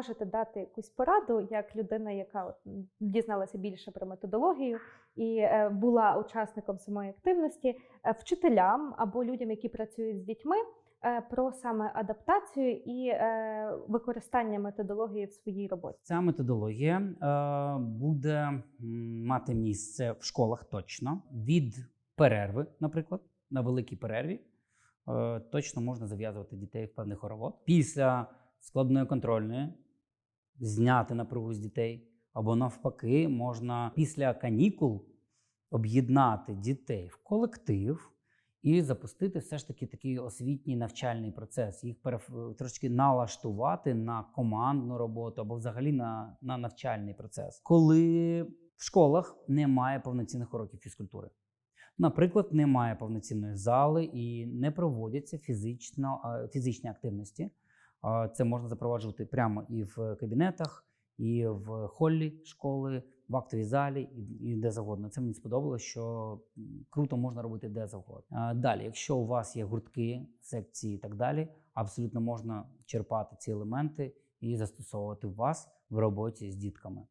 можете дати якусь пораду як людина, яка дізналася більше про методологію і е, була учасником самої активності, е, вчителям або людям, які працюють з дітьми, е, про саме адаптацію і використання методології в своїй роботі? Ця методологія буде мати місце в школах точно від перерви, наприклад, на великій перерві. Точно можна зав'язувати дітей в певний хоровод. Після складної контрольної зняти напругу з дітей, або навпаки, можна після канікул об'єднати дітей в колектив і запустити все ж таки такий освітній навчальний процес, їх трошки налаштувати на командну роботу або взагалі на, на навчальний процес, коли в школах немає повноцінних уроків фізкультури. Наприклад, немає повноцінної зали і не проводяться фізично, фізичні активності. Це можна запроваджувати прямо і в кабінетах, і в холлі школи, в актовій залі, і де завгодно. Це мені сподобалося, що круто можна робити де завгодно. Далі, якщо у вас є гуртки, секції і так далі, абсолютно можна черпати ці елементи і застосовувати вас в роботі з дітками.